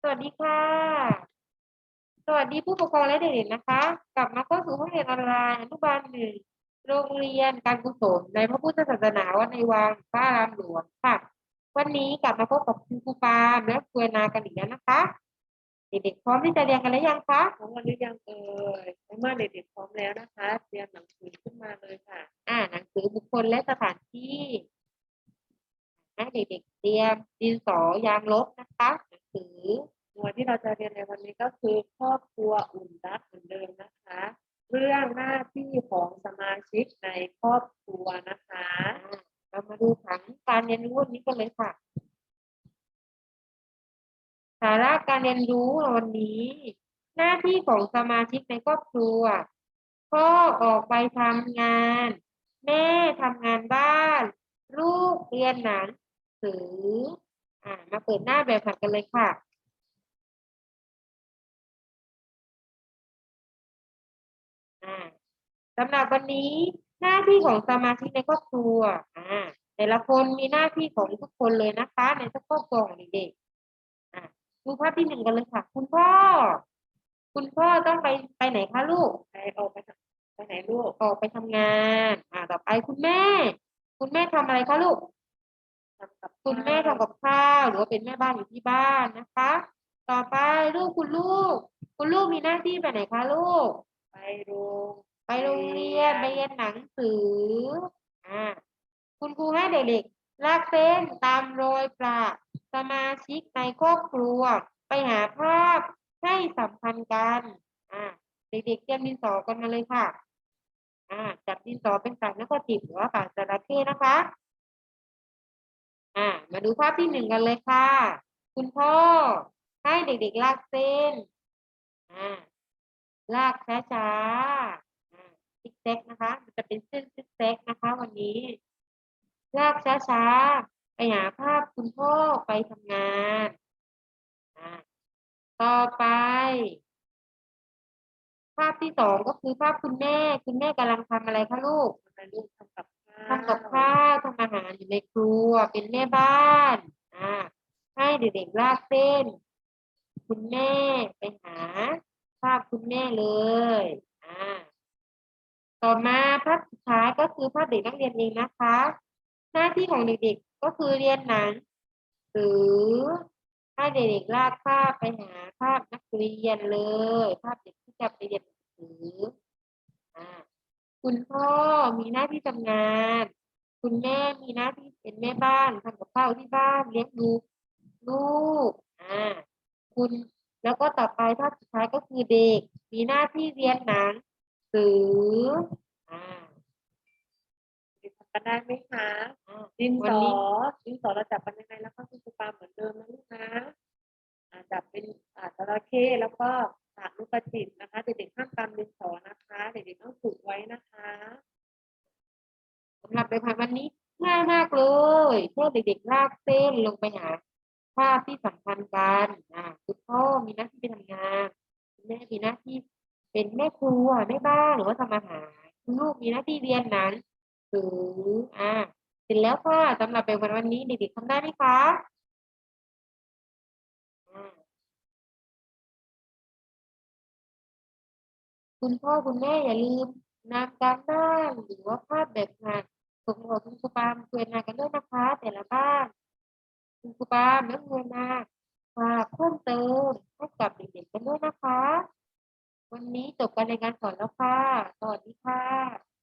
สวัสดีค่ะ สวัสดีผู้ปกครองและเด็กๆนะคะ กลับมาเข้าสู่ห้องเรียนออนไลน์อนุบาลหนึ่งโรงเรียนการกุศลในพระพุทธศาสนาวัดในวังพระอารามหลวงค่ะ วันนี้กลับมาพบกับคุณครูปาล์มและครูแอนนากันอีกแล้วนะคะ เด็กๆพร้อมที่จะเรียนกันหรือยังคะพร้อมกันหรือยังเอ่ยในเมื่อเด็กๆพร้อมแล้วนะคะเตรียมหนังสือขึ้นมาเลยค่ะ อ่าหนังสือบุคคลและสถานที่ให้เด็กๆเตรียมดินสอยางลบนะคะหนัง สือหน่วที่เราจะเรียนในวันนี้ก็คือครอบครัวอุ่นรักเหมือนเดิมนะคะ เรื่องหน้าที่ของสมาชิกในครอบครัวนะคะ เรามาดูผังการเรียนรู้วันนี้กันเลยค่ะสาระการเรียนรู้วันนี้ หน้าที่ของสมาชิกในครอบครัวพ่อออกไปทำงาน แม่ทำงานบ้าน ลูกเรียนหนังสือ อ่ามาเปิดหน้าแบบผัดกันเลยค่ะอ่าสำหรับวันนี้หน้าที่ของสมาชิกในครอบครัวอ่าแต่ละคนมีหน้าที่ของทุกคนเลยนะคะ ในครอบครัวของเด็กๆอ่าดูภาพที่หนึ่งกันเลยค่ะ คุณพ่อ คุณพ่อต้องไปไปไหนคะลูกไปออกไปไปไหนลูกออกไปทำงาน อ่าต่อไปคุณแม่ คุณแม่ทำอะไรคะลูกคุณแม่ทำกับข้าว หรือว่าเป็นแม่บ้านอยู่ที่บ้านนะคะ ต่อไปลูกคุณลูก คุณลูกมีหน้าที่ไปไหนคะลูก ไปโรงไปโรงเรียนไปเรียนหนังสืออ่าคุณครูให้เด็กๆลากเส้นตามรอยประสมาชิกในครอบครัว ไปหาภาพให้สัมพันธ์กันอ่าเด็กๆเตรียมดินสอกันมาเลยค่ะอ่าจับดินสอเป็นปากนักติบหรือว่าปากจระเข้นะคะ อ่ามาดูภาพที่หนึ่งกันเลยค่ะ คุณพ่อให้เด็กๆลากเส้นอ่าลากช้าๆอ่าซิกแซกนะคะ มันจะเป็นเส้นซิกแซกนะคะ วันนี้ ลากช้าๆไปหาภาพคุณพ่อไปทำงานอ่าต่อไป ภาพที่สองก็คือภาพคุณแม่ คุณแม่กำลังทำอะไรคะลูกทำไมลูกทำกับ ทำกับข้าวทำอาหารอยู่ในครัวเป็นแม่บ้านอ่าให้เด็กๆลากเส้น คุณแม่ไปหาภาพคุณแม่เลยอ่าต่อมาภาพสุดท้ายก็คือภาพเด็กนักเรียนเองนะคะ หน้าที่ของเด็กๆก็คือเรียนหนังสือให้เด็กๆลากภาพไปหาภาพนักเรียนเลย ภาพเด็กที่จะไปเรียนหนังสือ คุณพ่อมีหน้าที่ทำงาน คุณแม่มีหน้าที่เป็นแม่บ้านทำกับข้าวที่บ้านเลี้ยงดูลูกอ่าคุณแล้วก็ต่อไปภาพสุดท้ายก็คือเด็ก มีหน้าที่เรียนหนังสืออ่าเด็กทำกันได้ไหมคะอ่าดินวัสนอนี้ดินสอเราจับกันยังไงแล้วก็คุณครูปาเหมือนเดิมนะลูกนะอ่าจับเป็นอ่าจระเข้แล้วก็ปาก ลูกกระจิบนะคะ เด็กๆห้ามกำดินสอนะคะ เด็กๆต้องฝึกไว้นะคะสำหรับในพันวันนี้ง่ายมากเลยแค่เด็กๆลากเส้นลงไปหาภาพที่สำคัญกันอ่าคุณพ่อมีหน้าที่ไปทำงานคุณแม่มีหน้าที่เป็นแม่ครัวแม่บ้านหรือว่าทำอาหารคุณลูกมีหน้าที่เรียนหนังสืออ่าเสร็จแล้วค่ะสำหรับในวันวันนี้เด็กๆทำได้ไหมคะ คุณพ่อคุณแม่อย่าลืมนำการบ้านหรือว่าภาพแบบงานส่งบอกคุณครูปามคุยนากันด้วยนะคะ แต่ละบ้านคุณครูปามนักเรียนาฝากเพิ่มเติมให้กับเด็กๆกันด้วยนะคะ วันนี้จบการในการสอนแล้วค่ะ สวัสดีค่ะ